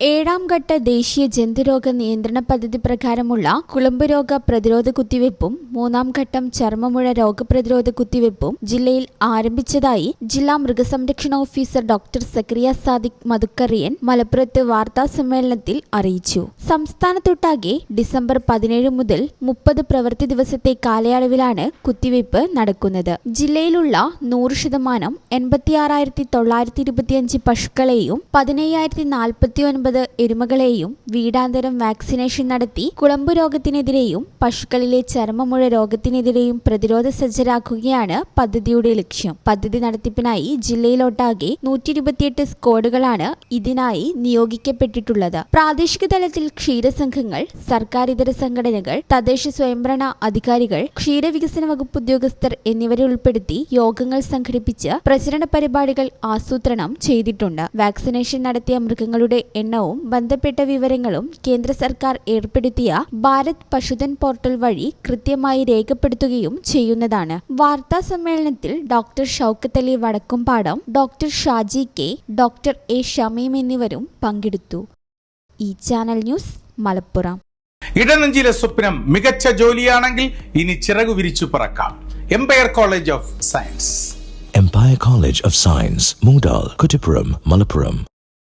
ഏഴാം ഘട്ട ദേശീയ ജന്തുരോഗ നിയന്ത്രണ പദ്ധതി പ്രകാരമുള്ള കുളമ്പ് രോഗ പ്രതിരോധ കുത്തിവയ്പും മൂന്നാം ഘട്ടം ചർമ്മമുഴ രോഗപ്രതിരോധ കുത്തിവയ്പും ജില്ലയിൽ ആരംഭിച്ചതായി ജില്ലാ മൃഗസംരക്ഷണ ഓഫീസർ ഡോക്ടർ സക്രിയ സാദിഖ് മധുക്കറിയൻ മലപ്പുറത്ത് വാർത്താ സമ്മേളനത്തിൽ അറിയിച്ചു. സംസ്ഥാനത്തൊട്ടാകെ ഡിസംബർ പതിനേഴ് മുതൽ മുപ്പത് പ്രവൃത്തി ദിവസത്തെ കാലയളവിലാണ് കുത്തിവയ്പ് നടക്കുന്നത്. ജില്ലയിലുള്ള നൂറ് ശതമാനം എൺപത്തിയാറായിരത്തി തൊള്ളായിരത്തി ഇരുപത്തിയഞ്ച് പശുക്കളെയും പതിനയ്യായിരത്തി നാൽപ്പത്തി ഒൻപത് എരുമകളെയും വീടാന്തരം വാക്സിനേഷൻ നടത്തി കുളമ്പു രോഗത്തിനെതിരെയും പശുക്കളിലെ ചർമ്മമുഴ രോഗത്തിനെതിരെയും പ്രതിരോധ സജ്ജരാക്കുകയാണ് പദ്ധതിയുടെ ലക്ഷ്യം. പദ്ധതി നടത്തിപ്പിനായി ജില്ലയിലൊട്ടാകെ നൂറ്റി ഇരുപത്തിയെട്ട് സ്ക്വാഡുകളാണ് ഇതിനായി നിയോഗിക്കപ്പെട്ടിട്ടുള്ളത്. പ്രാദേശിക തലത്തിൽ ക്ഷീരസംഘങ്ങൾ സർക്കാർ ഇതര സംഘടനകൾ തദ്ദേശ സ്വയംഭരണ അധികാരികൾ ക്ഷീരവികസന വകുപ്പ് ഉദ്യോഗസ്ഥർ എന്നിവരെ ഉൾപ്പെടുത്തി യോഗങ്ങൾ സംഘടിപ്പിച്ച് പ്രചരണ പരിപാടികൾ ആസൂത്രണം ചെയ്തിട്ടുണ്ട്. വാക്സിനേഷൻ നടത്തിയ മൃഗങ്ങളുടെ എണ്ണവും ബന്ധപ്പെട്ട വിവരങ്ങളും കേന്ദ്ര സർക്കാർ ഏർപ്പെടുത്തിയ ഭാരത് പശുധൻ പോർട്ടൽ വഴി കൃത്യമായി രേഖപ്പെടുത്തുകയും ചെയ്യുന്നതാണ്. വാർത്താ സമ്മേളനത്തിൽ doctor Shoukath Ali Vadakkumpadam doctor Shaji K doctor A Shameem എന്നിവരും പങ്കെടുത്തു. ഈ ചാനൽ ന്യൂസ് മലപ്പുറം. ഇടനഞ്ചിലെ സ്വപ്നം മികച്ച ജോലിയാണെങ്കിൽ ഇനി ചിറകു വിരിച്ചു പറക്കാം. Empire College of Science Empire College of Science Mungdal, Kuttipuram, Malappuram.